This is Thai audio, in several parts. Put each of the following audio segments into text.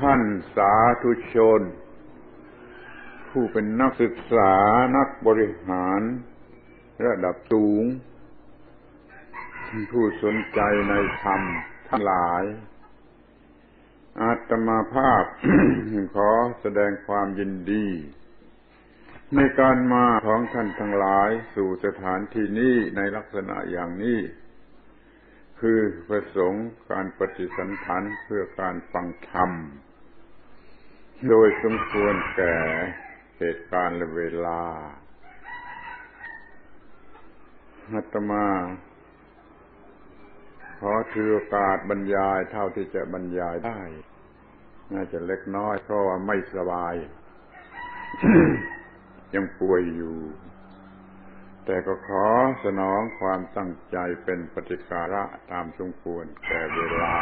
ท่านสาธุชน ผู้เป็นนักศึกษานักบริหาร ระดับสูง ผู้สนใจในธรรมทั้งหลาย อาตมาภาพขอแสดงความยินดี ในการมาของท่านทั้งหลายสู่สถานที่นี้ในลักษณะอย่างนี้ คือประสงค์การปฏิสันถานเพื่อการฟังธรรม โดยสมควรแก่เหตุการณ์และเวลาอาตมา ขอถือโอกาสบรรยายเท่าที่จะบรรยายได้ น่าจะเล็กน้อยเพราะว่าไม่สบาย ยังป่วยอยู่ แต่ก็ขอสนองความตั้งใจเป็นปฏิการะตามสมควรแก่เวลา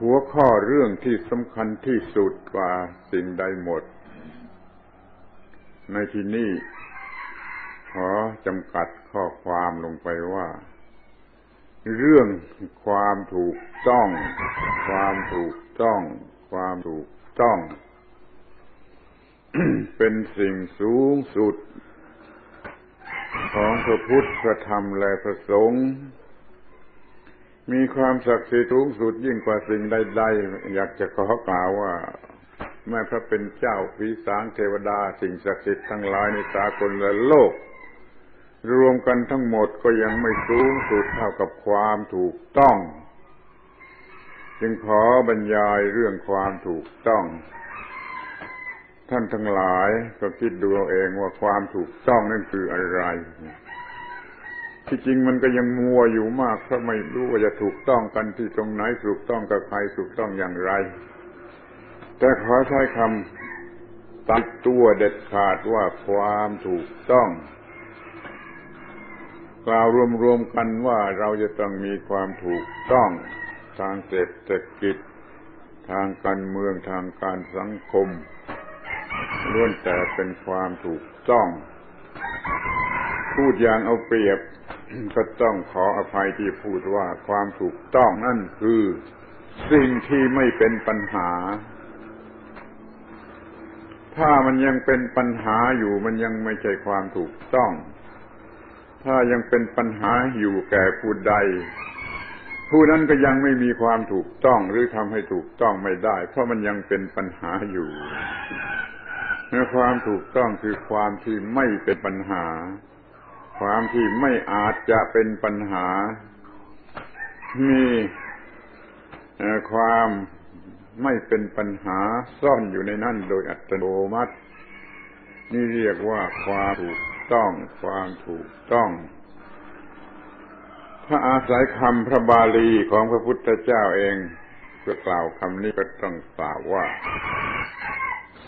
หัวข้อเรื่องที่สำคัญที่สุดกว่าสิ่งใดหมด ในที่นี้ขอจำกัดข้อความลงไปว่า เรื่องความถูกต้อง ความถูกต้อง ความถูกต้อง เป็นสิ่งสูงสุด ของพระพุทธพระธรรมและพระสงฆ์มีความศักดิ์สิทธิ์สูงสุดยิ่งกว่าสิ่งใดๆ อยากจะขอกล่าวว่าแม้พระเป็นเจ้าผีสางเทวดา สิ่งศักดิ์สิทธิ์ทั้งหลายในสากลและโลก รวมกันทั้งหมดก็ยังไม่สูงสุดเท่ากับความถูกต้อง จึงขอบรรยายเรื่องความถูกต้อง ท่านทั้งหลายก็คิดดูเอาเองว่าความถูกต้องนั่นคืออะไร ที่จริงมันก็ยังมัวอยู่มากเพราะไม่รู้ว่าจะถูกต้องกันที่ตรงไหนถูกต้องกับใครถูกต้องอย่างไร แต่ขอใช้คำตัดตัวเด็ดขาดว่าความถูกต้องกล่าวรวมๆกันว่าเราจะต้องมีความถูกต้องทางเศรษฐกิจ ทางการเมืองทางการสังคม ล้วนแต่เป็นความถูกต้อง พูดอย่างเอาเปรียบก็ต้องขออภัยที่พูดว่าความถูกต้องนั่นคือ สิ่งที่ไม่เป็นปัญหา ถ้ามันยังเป็นปัญหาอยู่มันยังไม่ใช่ความถูกต้อง ถ้ายังเป็นปัญหาอยู่แก่ผู้ใด ผู้นั้นก็ยังไม่มีความถูกต้องหรือทำให้ถูกต้องไม่ได้ เพราะมันยังเป็นปัญหาอยู่ ความถูกต้องคือความที่ไม่เป็นปัญหา ความที่ไม่อาจจะเป็นปัญหา มีความไม่เป็นปัญหาซ่อนอยู่ในนั่นโดยอัตโนมัติ นี่เรียกว่าความถูกต้อง ความถูกต้อง ถ้าอาศัยคำพระบาลีของพระพุทธเจ้าเองเพื่อกล่าวคำนี้ก็ต้องกล่าวว่า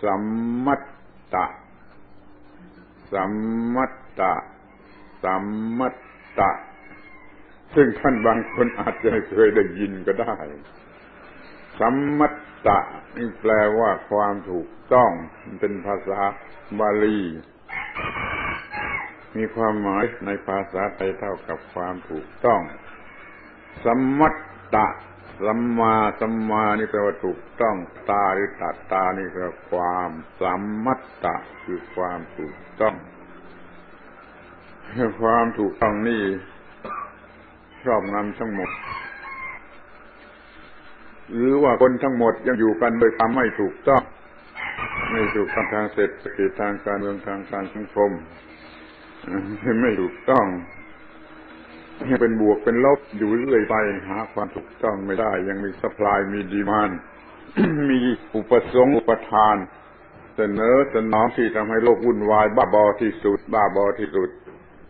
สัมมัต ตะ สัมมัตตะ สัมมัตตะ ซึ่งท่านบางคนอาจจะเคยได้ยินก็ได้ สัมมัตตะนี่แปลว่าความถูกต้อง เป็นภาษาบาลี มีความหมายในภาษาไทยเท่ากับความถูกต้อง สัมมัตตะ สัมมาสัมมานี่แปลว่าถูกต้องตาหรือตัดตานี่คือความสัมมัตตะคือความถูกต้อง ความถูกต้องนี่ครอบงำทั้งหมด หรือว่าคนทั้งหมดยังอยู่กันโดยความไม่ถูกต้อง ไม่ถูกต้องทางเศรษฐกิจทางการเมืองทางการสังคมไม่ถูกต้อง ยังเป็นบวกเป็นลบอยู่เรื่อยไปหาความถูกต้องไม่ได้ ยังมีสปายมีดีมานมีอุปสงค์อุปทาน เสนอสนองที่ทำให้โลกวุ่นวายบ้าบอที่สุดบ้าบอที่สุด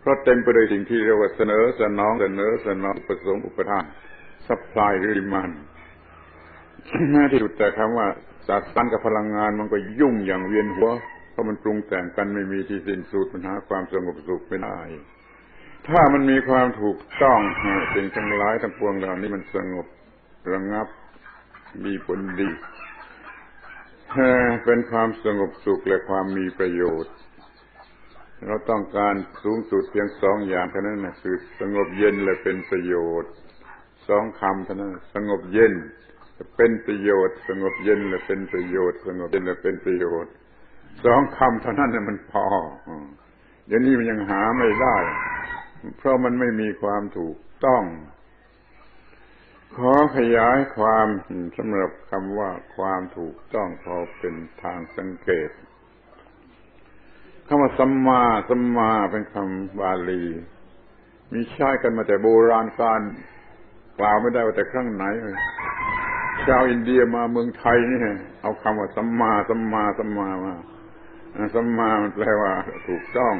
เพราะเต็มไปด้วยสิ่งที่เรียกว่าเสนอสนองเสนอสนองอุปสงค์อุปทานสปายหรือดีมานแม้ที่สุดแต่คำว่าจัดสรรกับพลังงานมันก็ยุ่งอย่างเวียนหัวเพราะมันปรุงแต่งกันไม่มีที่สิ้นสุดปัญหาความสงบสุขไม่ได้ ถ้ามันมีความถูกต้องสิ่งทั้งหลายทั้งปวงเหล่านี้มันสงบระงับมีผลดีเป็นความสงบสุขและความมีประโยชน์ เราต้องการสูงสุดเพียงสองอย่างเท่านั้นนะคือสงบเย็นและเป็นประโยชน์สสองคำเท่านั้นสงบเย็นเป็นประโยชน์ สงบเย็นและเป็นประโยชน์ สงบเย็นและเป็นประโยชน์สองคำเท่านั้นเนี่ยมันพอเดี๋ยวนี้มันยังหาไม่ได้ เพราะมันไม่มีความถูกต้อง ขอขยายความสำหรับคำว่าความถูกต้องพอเป็นทางสังเกตคำว่าสัมมาสัมมาเป็นคำบาลี มีใช้กันมาแต่โบราณการกล่าวไม่ได้ว่าแต่ครั้งไหนชาวอินเดียมาเมืองไทยนี่เอาคำว่าสัมมาสัมมาสัมมามาสัมมามันแปลว่าถูกต้อง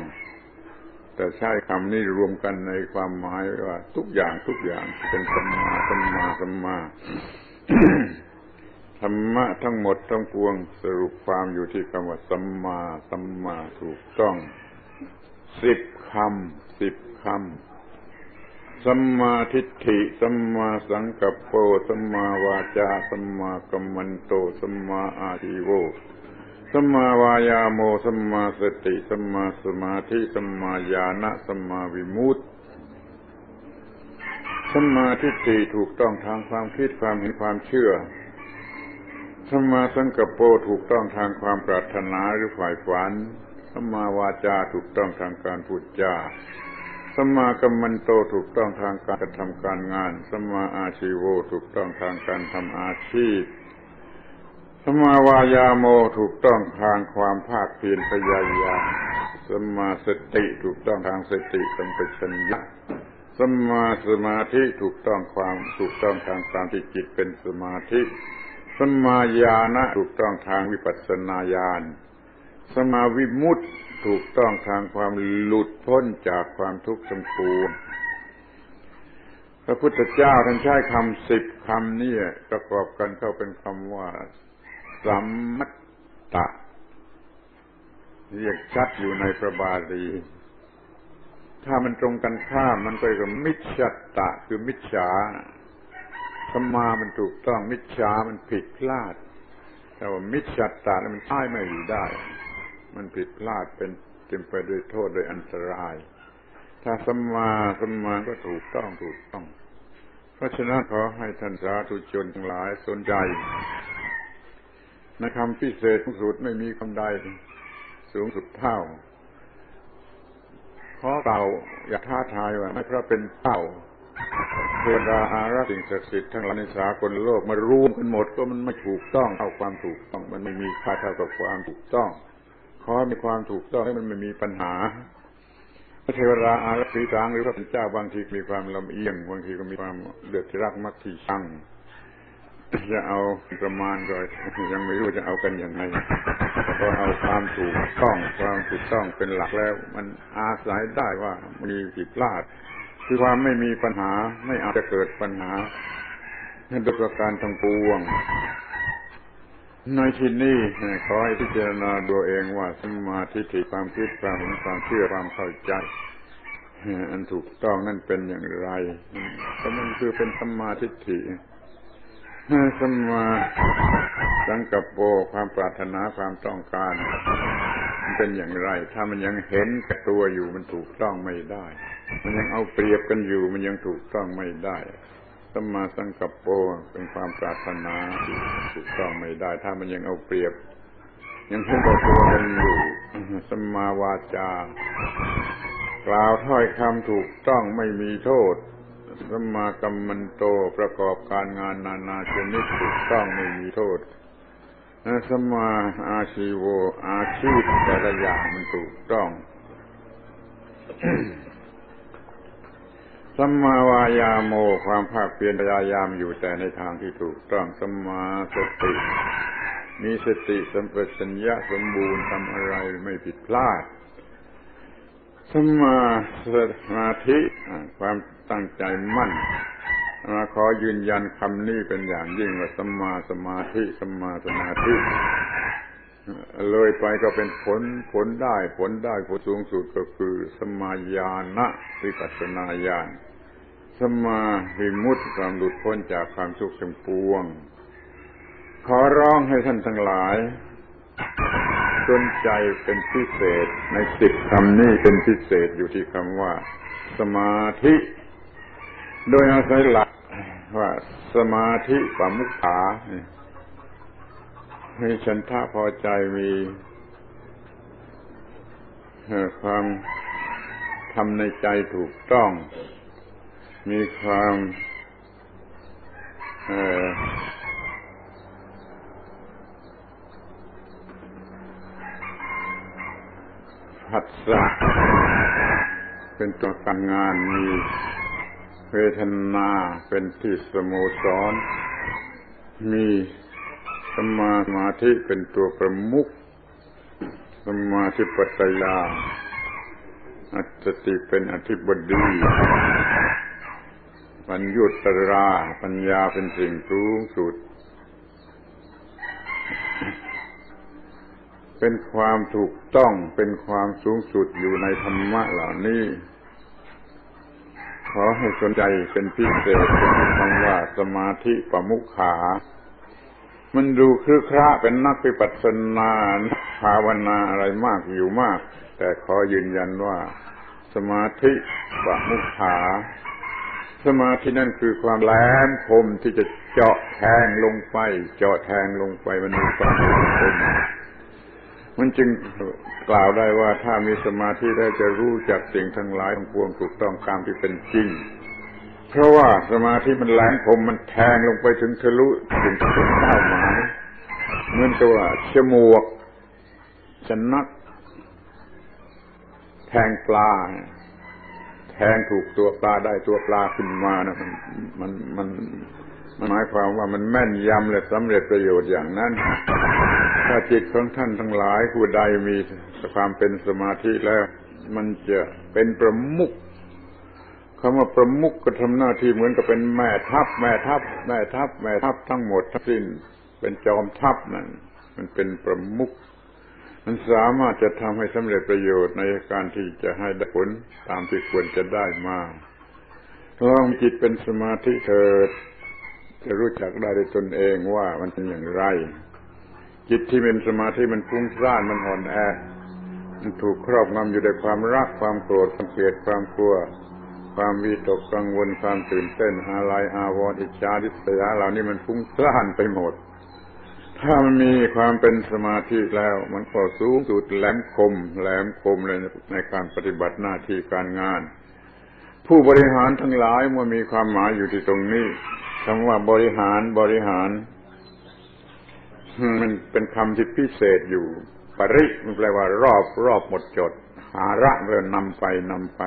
แต่ใช้คำนี้รวมกันในความหมายว่า ทุกอย่างทุกอย่างเป็นสัมมาสัมมาสัมมาธรรมะทั้งหมดทั้งปวงสรุปความอยู่ที่คำว่าสัมมาสัมมาถูกต้องสิบคำสิบคำสัมมาทิฏฐิสัมมาสังกัปโปสัมมาวาจาสัมมากัมมันโตสัมมาอาชีโว สัมมาวายาโมสัมมาสติสัมมาสมาธิสัมมาญาณสัมมาวิมุตติสัมมาทิฏฐิถูกต้องทางความคิดความเห็นความเชื่อสัมมาสังกัปโปถูกต้องทางความปรารถนาหรือฝ่ายฝันสัมมาวาจาถูกต้องทางการพูดจาสัมมากัมมันโตถูกต้องทางการกระทำการงานสัมมาอาชีโวถูกต้องทางการทำอาชีพ สมาวายาโมถูกต้องทางความภาคเพียรพยายามสมาสติถูกต้องทางสติสัมปชัญญะสมาสมาธิถูกต้องความถูกต้องทางความที่จิตเป็นสมาธิ สมาญาณถูกต้องทางวิปัสสนาญาณสมาวิมุตติถูกต้องทางความหลุดพ้นจากความทุกข์ทั้งปวงพระพุทธเจ้าท่านใช้คำสิบคำนี้ประกอบกันเข้าเป็นคำว่า สัมมัตตะ เรียกชัดอยู่ในพระบาลี ถ้ามันตรงกันข้ามมันก็เรียกมิจฉตะ คือมิจฉาสัมมามันถูกต้องมิจฉามันผิดพลาด แต่ว่ามิจฉาตาแล้วมันใช้ไม่ได้ มันผิดพลาดเป็นเต็มไปด้วยโทษโดยอันตราย ถ้าสัมมาสัมมาก็ถูกต้องถูกต้อง เพราะฉะนั้นขอให้ท่านสาธุชนทั้งหลายสนใจ ในคำพิเศษสูงสุดไม่มีคำใดสูงสุดเท่าขอเต่าอย่าท้าทายว่าไม่เพราะเป็นเต่าเทวดาอารักษ์สิ่งศักดิ์สิทธิ์ทั้งหลายในสากลโลกมารวมกันหมดก็มันไม่ถูกต้องเอาความถูกต้อง มันไม่มีค่าเท่ากับความถูกต้องขอมีความถูกต้องให้มันไม่มีปัญหาพระเทวดาอารักษ์สีสางหรือพระเป็นเจ้าบางทีมีความลำเอียงบางทีก็มีความเดือดรักมักที่ชัง จะเอาประมาณก็ยังไม่รู้จะเอากันยังไงก็เอาความถูกต้องความถูกต้องเป็นหลักแล้ว มันอาศัยได้ว่ามีผิดพลาด คือความไม่มีปัญหาไม่อาจจะเกิดปัญหาโดยประการทั้งปวงในที่นี้ขอให้พิจารณาดูเองว่าสมาธิิความคิดความเห็นความเชื่อความเข้าใจอันถูกต้องนั่นเป็นอย่างไรก็มันคือเป็นสมาธิิ สมาสังกัปโปความปรารถนาความต้องการมันเป็นอย่างไร ถ้ามันยังเห็นกับตัวอยู่มันถูกต้องไม่ได้ มันยังเอาเปรียบกันอยู่ มันยังถูกต้องไม่ได้สมาสังกัปโปเป็นความปรารถนาถูกต้องไม่ได้ ถ้ามันยังเอาเปรียบ ยังเพ่งกับตัวกันอยู่สมาวาจากล่าวถ้อยคำถูกต้องไม่มีโทษ สมากรรมันโตประกอบการงานนานาชนิดถูกต้องไม่มีโทษสมาอาชีโว อาชีพแต่ละอย่างมันถูกต้องสัมมาวายาโมความภาคเพียรพยายามอยู่แต่ในทางที่ถูกต้องสัมมาสติ มีสติสัมปชัญญะสมบูรณ์ทำอะไรไม่ผิดพลาดสัมมาสมาธิความ ตั้งใจมั่นมาขอยืนยันคำนี้เป็นอย่างยิ่งว่าสัมมาสมาธิสัมมาสมาธิเลยไปก็เป็นผลผลได้ผลได้ผลสูงสุดก็คือสมาญาณะวิปัสนาญาณสมาวิมุตความหลุดพ้นจากความทุกข์ทั้งปวง ขอร้องให้ท่านทั้งหลายสนใจเป็นพิเศษในสิบคำนี้เป็นพิเศษอยู่ที่คำว่า สมาธิ โดยอาศัยหลักว่าสมาธิปัมุขขาให้ฉันท่าพอใจมีความทำในใจถูกต้อง มีความผัสสะเป็นตัวการงานมี เวทนาเป็นที่สโมสรมีสมาสมาธิเป็นตัวประมุขสมาธิปัตยาอัตติเป็นอธิบดีปัญญุตรา ปัญญาเป็นสิ่งสูงสุด เป็นความถูกต้องเป็นความสูงสุดอยู่ในธรรมะเหล่านี้ ขอให้สนใจเป็นพิเศษเป็นคำว่าสมาธิปมุขา มันดูครือคระเป็นนักปิปัสนาภาวนาอะไรมากอยู่มาก แต่ขอยืนยันว่าสมาธิปมุขา สมาธินั่นคือความแหลมคมที่จะเจาะแทงลงไป เจาะแทงลงไปมันมีความคม มันจึงกล่าวได้ว่าถ้ามีสมาธิได้จะรู้จักสิ่งทั้งหลายทั้งปวงถูกต้องตามที่เป็นจริง เพราะว่าสมาธิมันแหลมคมมันแทงลงไปถึงทะลุถึงถึงเป้าหมายเหมือนกับว่าชมวกชนัก แทงปลา แทงถูกตัวปลาได้ตัวปลาขึ้นมานะมันมันมันมัน หมายความว่ามันแม่นยำและสำเร็จประโยชน์อย่างนั้น ถ้าจิตของท่านทั้งหลายผู้ใดมีความเป็นสมาธิแล้ว มันจะเป็นประมุขคำว่าประมุขก็ทำหน้าที่เหมือนกับเป็นแม่ทัพ แม่ทัพ แม่ทัพ แม่ทัพทั้งหมดทั้งสิ้น เป็นจอมทัพนั่นมันเป็นประมุขมันสามารถจะทำให้สำเร็จประโยชน์ในการที่จะให้ผลตามที่ควรจะได้มาลองจิตเป็นสมาธิเถิด จะรู้จักได้ด้วยตนเองว่ามันเป็นอย่างไร จิตที่เป็นสมาธิมันฟุ้งซ่านมันอ่อนแอ มันถูกครอบงำอยู่ด้วยความรักความโกรธความเกลียดความกลัว ความวิตกกังวลความตื่นเต้นอาลัยอาวรณ์อิจฉาดิษยาเหล่านี้มันฟุ้งซ่านไปหมด ถ้ามันมีความเป็นสมาธิแล้ว มันก็สูงสุดแหลมคม แหลมคมเลยในการปฏิบัติหน้าที่การงาน ผู้บริหารทั้งหลายเมื่อมีความหมายอยู่ที่ตรงนี้ คำว่าบริหารบริหาร มันเป็นคำที่พิเศษอยู่ ปริมันแปลว่ารอบรอบหมดจด หาระเรื่อนำไปนำไป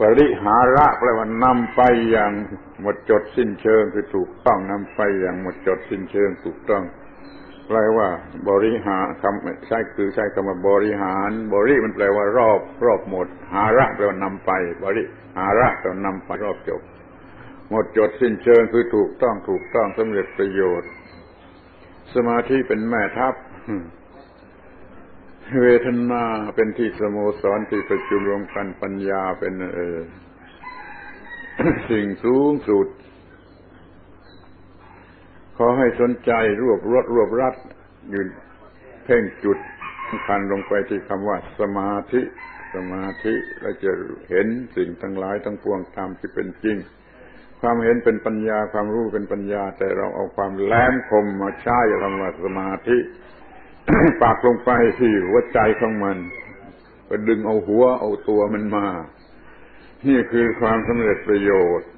ปริหาระแปลว่านำไปอย่างหมดจดสิ้นเชิงคือถูกต้องนำไปอย่างหมดจดสิ้นเชิงถูกต้องแปลว่า บริหารคำใช้คือใช้คำว่าบริหาร บริมันแปลว่ารอบ รอบหมด หาระแปลว่านำไป บริหาระแปลว่านำไปรอบจบ หมดจดสิ้นเชิงคือถูกต้องถูกต้องสำเร็จประโยชน์ สมาธิเป็นแม่ทัพ เวทนาเป็นที่สโมสรที่ประชุมรวมกันปัญญาเป็นเออสิ่งสูงสุด ขอให้สนใจรวบรวดรวบรัดยืนเพ่งจุดสำคัญลงไปที่คำว่าสมาธิ สมาธิเราจะเห็นสิ่งทั้งหลายทั้งปวงตามที่เป็นจริง ความเห็นเป็นปัญญาความรู้เป็นปัญญา แต่เราเอาความแหลมคมมาใช้คำว่าสมาธิปากลงไปที่หัวใจของมันก็ดึงเอาหัวเอาตัวมันมา นี่คือความสำเร็จประโยชน์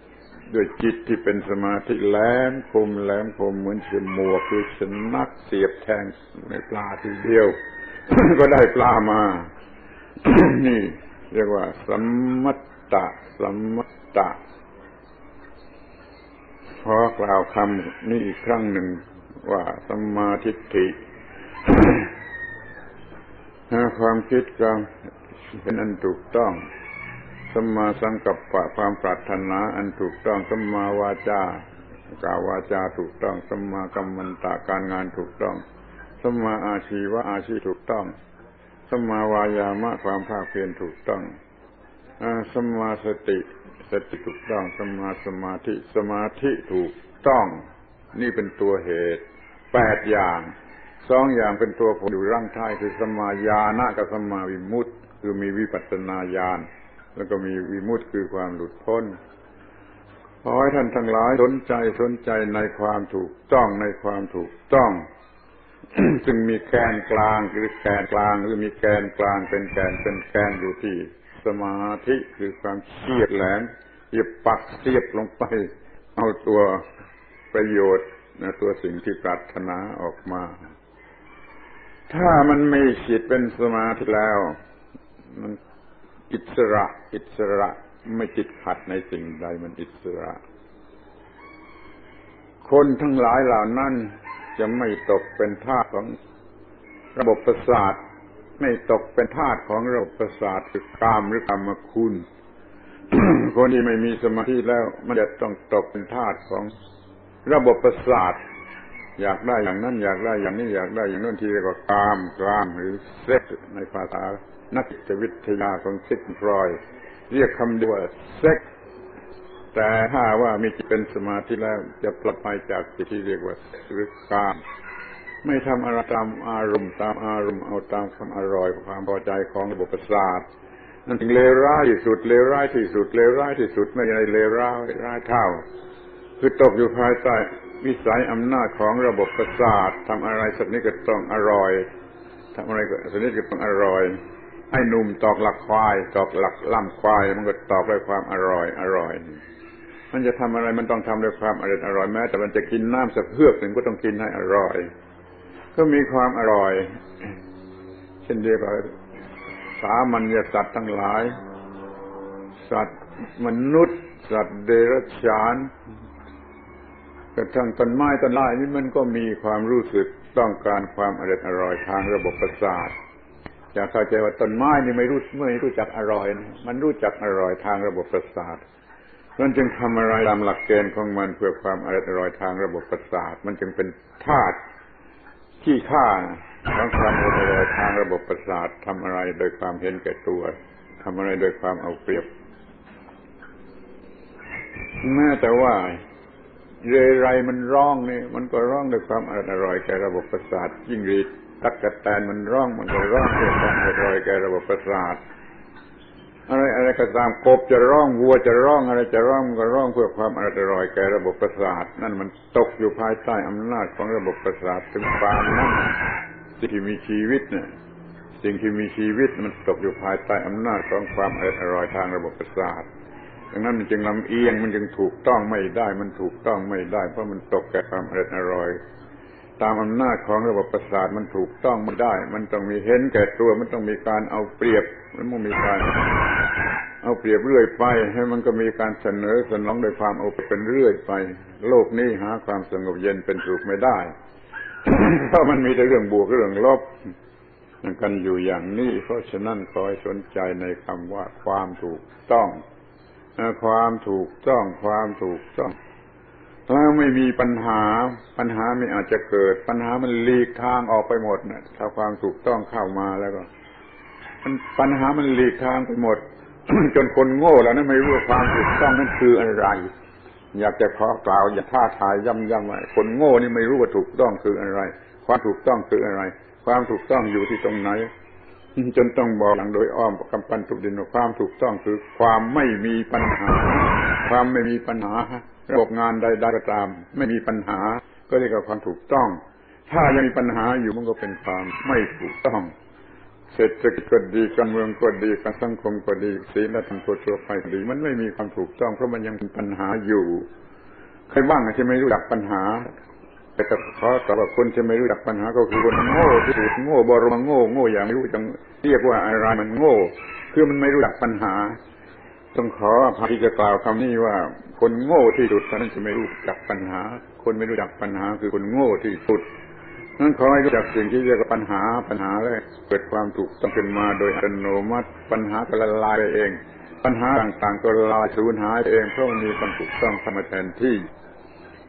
ด้วยจิตที่เป็นสมาธิแหลมคมแหลมคมเหมือนเชืมวกคือชนักเสียบแทงในปลาทีเดียว ก็ได้ปลามา นี่ เรียกว่า สัมมัตตะ สัมมัตตะ พอกล่าวคำนี้อีกครั้งหนึ่งว่าสัมมาทิฏฐิความคิดก็เป็นอันถูกต้องสัมมาสังกัปปะความปรารถนาอันถูกต้องสัมมาวาจากล่าววาจาถูกต้องสัมมากรรมันตะการงานถูกต้องสัมมาอาชีวะอาชีถูกต้องสัมมาวายามะความภาคเพียรถูกต้อง สมาสติสติถูกต้องสมาสมาธิสมาธิถูกต้อง นี่เป็นตัวเหตุแปดอย่างสองอย่างเป็นตัวผลอยู่ร่างท้ายคือสมาญาณกับสมาวิมุตติคือมีวิปัสสนาญาณแล้วก็มีวิมุตติคือความหลุดพ้นขอให้ท่านทั้งหลายสนใจสนใจในความถูกต้องในความถูกต้อง จึงมีแกนกลางหรือแกนกลางหรือมีแกนกลางเป็นแกนเป็นแกนอยู่ที่ สมาธิคือความเฉียดแหลมเยียบปักเสียบลงไป เอาตัวประโยชน์นะตัวสิ่งที่ปรารถนาออกมา ถ้ามันไม่จิตเป็นสมาธิแล้ว มันอิสระอิสระไม่ติดขัดในสิ่งใดมันอิสระ คนทั้งหลายเหล่านั้นจะไม่ตกเป็นทาสของระบบประสาท ไม่ตกเป็นทาสของระบบประสาทคือกามหรือกรรมคุณ คนที่ไม่มีสมาธิแล้ว มันจะต้องตกเป็นทาสของระบบประสาท อยากได้อย่างนั้น อยากได้อย่างนี้อยากได้อย่างนั้นที่เรียกว่ากามกามหรือเซ็กในภาษานักจิตวิทยาของซิกฟรอยเรียกคำเดียวว่าเซ็กแต่ถ้าว่ามีจิตเป็นสมาธิแล้วจะปลดไปจากจิตที่เรียกว่าหรือกาม ไม่ทำอะไรตามอารมณ์ตามอารมณ์เอาตามความอร่อยความพอใจของระบบประสาทนั่นถึงเลวร้ายที่สุดเลวร้ายที่สุดเลวร้ายที่สุดไม่ใช่เลวร้ายร้ายเท่า คือตกอยู่ภายใต้วิสัยอำนาจของระบบประสาททำอะไรสักนิดก็ต้องอร่อยทำอะไรก็สักนิดก็ต้องอร่อยไอ้หนุ่มตอกหลักควาย ตอกหลักล่ำควาย มันก็ตอกด้วยความอร่อยอร่อย มันจะทำอะไรมันต้องทำด้วยความอร่อยอร่อยแม้แต่มันจะกินน้ำสักเพือกหนึ่งก็ต้องกินให้อร่อย ก็มีความอร่อย เช่นเดียวกับสามัญญสัตว์ทั้งหลาย สัตว์มนุษย์ สัตว์เดรัจฉานกระทั่งต้นไม้ต้นไม้นี่มันก็มีความรู้สึกต้องการความอร่อยอร่อยทางระบบประสาทอยากเข้าใจว่าต้นไม้นี่ไม่รู้ไม่รู้จักอร่อยนะมันรู้จักอร่อยทางระบบประสาทมันจึงทำอะไรตามหลักเกณฑ์ของมันเพื่อความอร่อยอร่อยทางระบบประสาท มันจึงเป็นธาตุ ที่ข้าของความอร่อยทางระบบประสาททำอะไรโดยความเห็นแก่ตัวทำอะไรโดยความเอาเปรียบ แม้แต่ว่าเรไรมันร้องนี่มันก็ร้องด้วยความอร่อยแก่ระบบประสาทยิ่งรีดตักกะแตนมันร้องมันก็ร้องด้วยความอร่อยแก่ระบบประสาท อะไรอะไรก็ตามกบจะร้องวัวจะร้องอะไรจะร้องมันก็ร้องเพื่อความอร่อยแก่ระบบประสาท นั่นมันตกอยู่ภายใต้อำนาจของระบบประสาทถึงปานนั้นสิ่งที่มีชีวิตเนี่ยสิ่งที่มีชีวิตมันตกอยู่ภายใต้อำนาจของความอร่อยทางระบบประสาทดังนั้นมันจึงลำเอียงมันจึงถูกต้องไม่ได้ มันถูกต้องไม่ได้ เพราะมันตกแก่ความอร่อยตามอำนาจของระบบประสาทมันถูกต้องไม่ได้ มันต้องมีเห็นแก่ตัวมันต้องมีการเอาเปรียบ แล้วมันมีการเอาเปรียบเรื่อยไป ให้มันก็มีการเสนอสนองโดยความเอาเป็นเรื่อยไป โลกนี้หาความสงบเย็นเป็นสุขไม่ได้ เพราะมันมีแต่เรื่องบวกเรื่องลบกันอยู่อย่างนี้ เพราะฉะนั้นขอให้สนใจในคำว่าความถูกต้องความถูกต้องความถูกต้องถ้าไม่มีปัญหาปัญหาไม่อาจจะเกิด ปัญหามันหลีกทางออกไปหมดนะถ้าความถูกต้องเข้ามาแล้วก็ ปัญหามันหลีกทางไปหมด จนคนโง่แล้วนั้นไม่รู้ความถูกต้องนั้นคืออะไร อยากจะขอกล่าว อย่าท่าทายย้ำๆว่าคนโง่นี่ไม่รู้ว่าถูกต้องคืออะไร ความถูกต้องคืออะไร ความถูกต้องอยู่ที่ตรงไหน จนต้องบอกหลังโดยอ้อมกำปั้นทุกดินว่าความถูกต้องคือ ความไม่มีปัญหา ความไม่มีปัญหาระบบงานใดๆก็ตาม ไม่มีปัญหา ก็เรียกว่าความถูกต้อง ถ้ายังมีปัญหาอยู่มันก็เป็นความไม่ถูกต้อง เศรษฐกิจก็ดีการเมืองก็ดีการสังคมก็ดีศีลธรรมทั่วไปดี มันไม่มีความถูกต้องเพราะมันยังเป็นปัญหาอยู่ใครบ้างที่ไม่รู้จักปัญหาแต่ขอตอบว่าคนที่ไม่รู้จักปัญหาก็คือคนโง่ที่สุดโง่บรมโง่โง่อย่างไม่รู้จังเรียกว่าอะไรมันโง่ คือมันไม่รู้จักปัญหา ต้องขออภัยที่จะกล่าวคำนี้ว่า คนโง่ที่สุดท่านจะไม่รู้จักปัญหา คนไม่รู้จักปัญหาคือคนโง่ที่สุด นั้นขอให้รู้จักสิ่งที่เรียกว่าปัญหาปัญหาแล้วเกิดความถูกต้องขึ้นมาโดยอัตโนมัติปัญหาก็ละลายไปเอง ปัญหาต่างๆก็ละลายสูญหายเองเพราะมันมีความถูกต้องเข้ามาแทนที่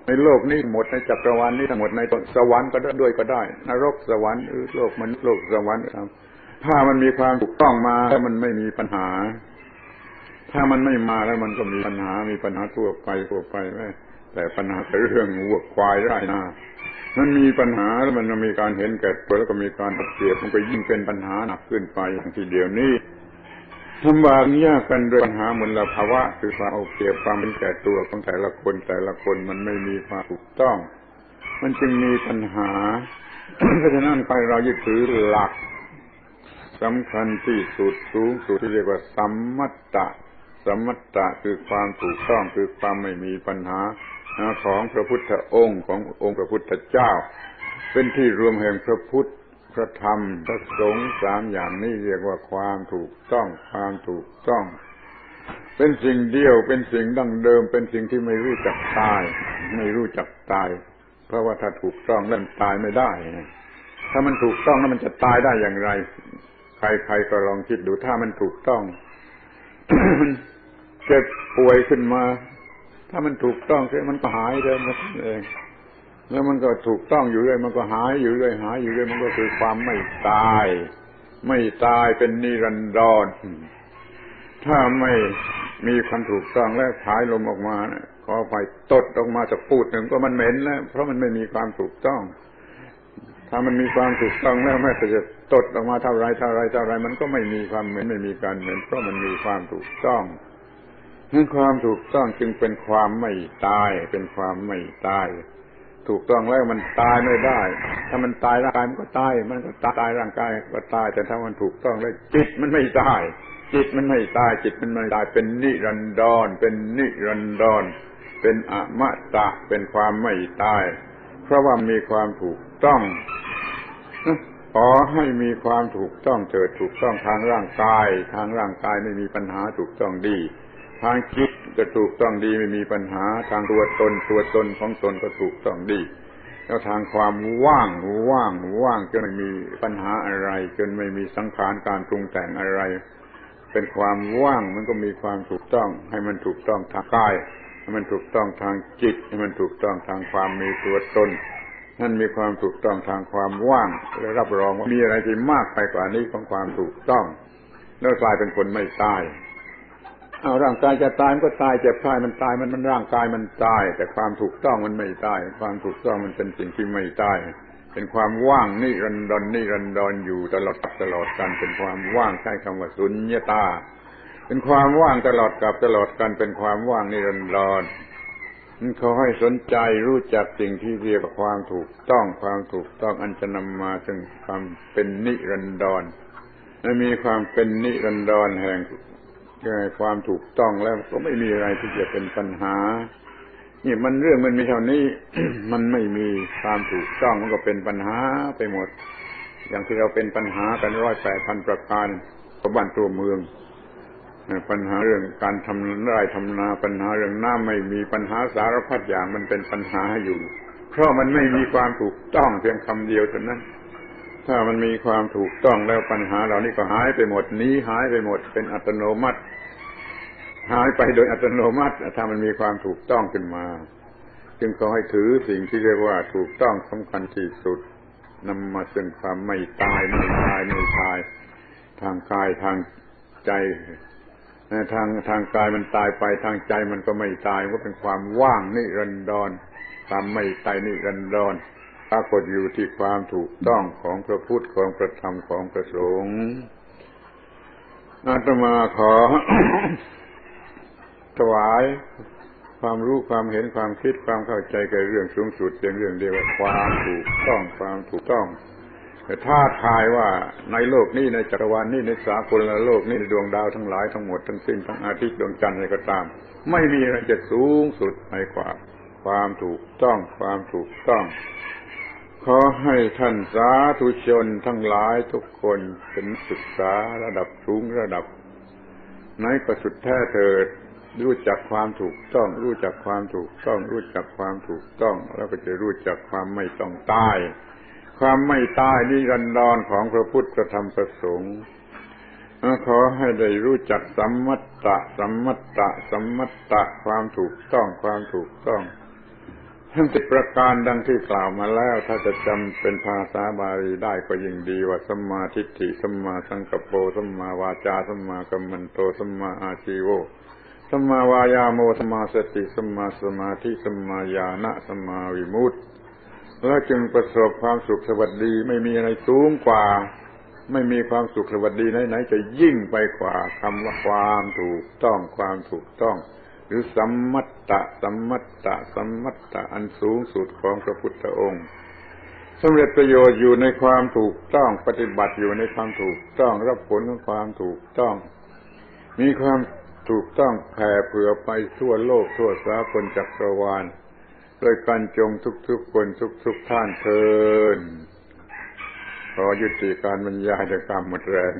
ในโลกนี้หมดในจักรวาลนี้ทั้งหมดในสวรรค์ก็ได้ด้วยก็ได้ นรกสวรรค์หรือโลกมนุษย์โลกสวรรค์ถ้ามันมีความถูกต้องมาแล้วมันไม่มีปัญหา ถ้ามันไม่มาแล้วมันก็มีปัญหามีปัญหาทั่วไปทั่วไปไหมแต่ปัญหาเรื่องวัวควายไร่นา มันมีปัญหาแล้วมันมีการเห็นแก่ตัวแล้วก็มีการเปรียบมันก็ยิ่งเป็นปัญหาหนักขึ้นไปอย่างที่เดียวนี้ลำบากยากกันด้วยปัญหาเหมือนละภาวะคือความเอาเปรียบความเป็นแก่ตัวของแต่ละคนแต่ละคนมันไม่มีความถูกต้อง มันจึงมีปัญหาเพราะฉะนั้นไปเรายึดถือหลักสำคัญที่สุดสูงสุดที่เรียกว่าสัมมัตตะ สัมมัตตะคือความถูกต้องคือความไม่มีปัญหา ของพระพุทธองค์ขององค์พระพุทธเจ้า เป็นที่รวมแห่งพระพุทธพระธรรมพระสงฆ์สามอย่างนี้เรียกว่าความถูกต้องความถูกต้อง เป็นสิ่งเดียวเป็นสิ่งดั้งเดิม เป็นสิ่งที่ไม่รู้จักตาย ไม่รู้จักตาย เพราะว่าถ้าถูกต้องแล้วตายไม่ได้ ถ้ามันถูกต้องแล้วมันจะตายได้อย่างไร ใครๆก็ลองคิดดูถ้ามันถูกต้องเจ็บป่วยขึ้นมา ถ้ามันถูกต้องมันก็หายเดินมาเองแล้วมันก็ถูกต้องอยู่เรื่อยมันก็หายอยู่เรื่อยหายอยู่เรื่อยมันก็คือความไม่ตาย ไม่ตายเป็นนิรันดร ถ้าไม่มีความถูกต้องแล้วฉายลมออกมาขอไฟตดออกมาจากปูดหนึ่งก็มันเหม็นแล้ว เพราะมันไม่มีความถูกต้อง ถ้ามันมีความถูกต้องแล้วแม้แต่จะตดออกมาเท่าไรเท่าไรเท่าไรมันก็ไม่มีความเหม็นไม่มีการเหม็นเพราะมันมีความถูกต้อง นั้นความถูกต้องจึงเป็นความไม่ตาย เป็นความไม่ตาย ถูกต้องแล้วมันตายไม่ได้ ถ้ามันตายร่างกายมันก็ตาย มันก็ตายร่างกายก็ตาย แต่ถ้ามันถูกต้องแล้วจิตมันไม่ตาย จิตมันไม่ตาย จิตมันไม่ตายเป็นนิรันดร เป็นนิรันดร เป็นอมตะ เป็นความไม่ตาย เพราะว่ามีความถูกต้องขอให้มีความถูกต้องเถิดถูกต้องทางร่างกาย ทางร่างกายไม่มีปัญหาถูกต้องดี ทางจิตก็ถูกต้องดีไม่มีปัญหา ทางตัวตนตัวตนของตนก็ถูกต้องดี แล้วทางความว่างว่างว่างจนไม่มีปัญหาอะไร จนไม่มีสังขารการปรุงแต่งอะไร เป็นความว่างมันก็มีความถูกต้อง ให้มันถูกต้องทางกายให้มันถูกต้องทางจิต ให้มันถูกต้องทางความมีตัวตนนั่นมีความถูกต้องทางความว่างและรับรองว่ามีอะไรที่มากไปกว่านี้ของความถูกต้อง แล้วกลายเป็นคนไม่ตาย เอาร่างกายจะตายมันก็ตายเจ็บไข้มันตายมันมันร่างกายมันตาย แต่ความถูกต้องมันไม่ตาย ความถูกต้องมันเป็นสิ่งที่ไม่ตายเป็นความว่างนี่รันดอนนี่รันดอนอยู่ตลอดตลอดกันเป็นความว่างใช้คำว่าสุญญตา เป็นความว่างตลอดกับตลอดกันเป็นความว่างนี่รันดอนมันขอให้สนใจรู้จักสิ่งที่เรียกว่าความถูกต้องความถูกต้องอันจะนำมาถึงความเป็นนิรันดรและมีความเป็นนิรันดรแห่ง ความถูกต้องแล้วก็ไม่มีอะไรที่จะเป็นปัญหา นี่มันเรื่องมันมีเท่านี้ มันไม่มีความถูกต้องมันก็เป็นปัญหาไปหมด อย่างที่เราเป็นปัญหากันร้อยแปดพันประการของบ้านตัวเมืองปัญหาเรื่องการทำไร่ทำนาปัญหาเรื่องน้ำไม่มีปัญหาสารพัดอย่างมันเป็นปัญหาอยู่ เพราะมันไม่มีความถูกต้องเพียงคำเดียวเท่านั้น ถ้ามันมีความถูกต้องแล้วปัญหาเหล่านี้ก็หายไปหมดนี้หายไปหมด เป็นอัตโนมัติ หายไปโดยอัตโนมัติ ถ้ามันมีความถูกต้องขึ้นมา จึงขอให้ถือสิ่งที่เรียกว่าถูกต้องสำคัญที่สุดนำมาซึ่งความไม่ตายไม่ตายไม่ตาย ทางกายทางใจทางทางกายมันตายไปทางใจมันก็ไม่ตายก็เป็นความว่างนิรันดรความไม่ตายนิรันดร ปรากฏอยู่ที่ความถูกต้องของพระพุทธของพระธรรมของพระสงฆ์อาตมาขอ ถวายความรู้ความเห็นความคิดความเข้าใจกับเรื่องสูงสุดเพียงเรื่องเดียวความถูกต้องความถูกต้องท้าทายว่าในโลกนี้ในจักรวาลนี้ในสากลโลกนี้ในดวงดาวทั้งหลายทั้งหมดทั้งสิ้นทั้งอาทิตย์ดวงจันทร์อะไรก็ตาม ไม่มีอะไรจะสูงสุดในกว่า ความถูกต้องความถูกต้อง ขอให้ท่านสาธุชนทั้งหลายทุกคนเป็นศึกษาระดับสูงระดับไหนก็สุดแท้เถิด รู้จักความถูกต้อง รู้จักความถูกต้อง รู้จักความถูกต้อง แล้วก็จะรู้จักความไม่ต้องตาย ความไม่ตายนิรันดรของพระพุทธธรรมประสงค์ขอให้ได้รู้จักสัมมัตตะสัมมัตตะสัมมัตตะความถูกต้องความถูกต้อง ทั้งสิบประการดังที่กล่าวมาแล้ว ถ้าจะจำเป็นภาษาบาลีได้ก็ยิ่งดีว่าสัมมาทิฏฐิสัมมาสังกัปโปสัมมาวาจาสัมมากัมมันโตสัมมาอาชีโวสัมมาวายาโมสัมมาสติสัมมาสมาธิสัมมาญาณะสัมมาวิมุตติแล้วจึงประสบความสุขสวัสดีไม่มีอะไรสูงกว่า ไม่มีความสุขสวัสดีไหนๆจะยิ่งไปกว่าคำว่าความถูกต้องความถูกต้อง หรือสัมมัตตะสัมมัตตะสัมมัตตะอันสูงสุดของพระพุทธองค์สำเร็จประโยชน์อยู่ในความถูกต้องปฏิบัติอยู่ในความถูกต้องรับผลของความถูกต้อง มีความถูกต้องแผ่เผื่อไปทั่วโลกทั่วสากลจักรวาลโดยการจงทุกๆคนทุกๆท่านเทินขอยุติการบรรยายด้วยความหมดแรง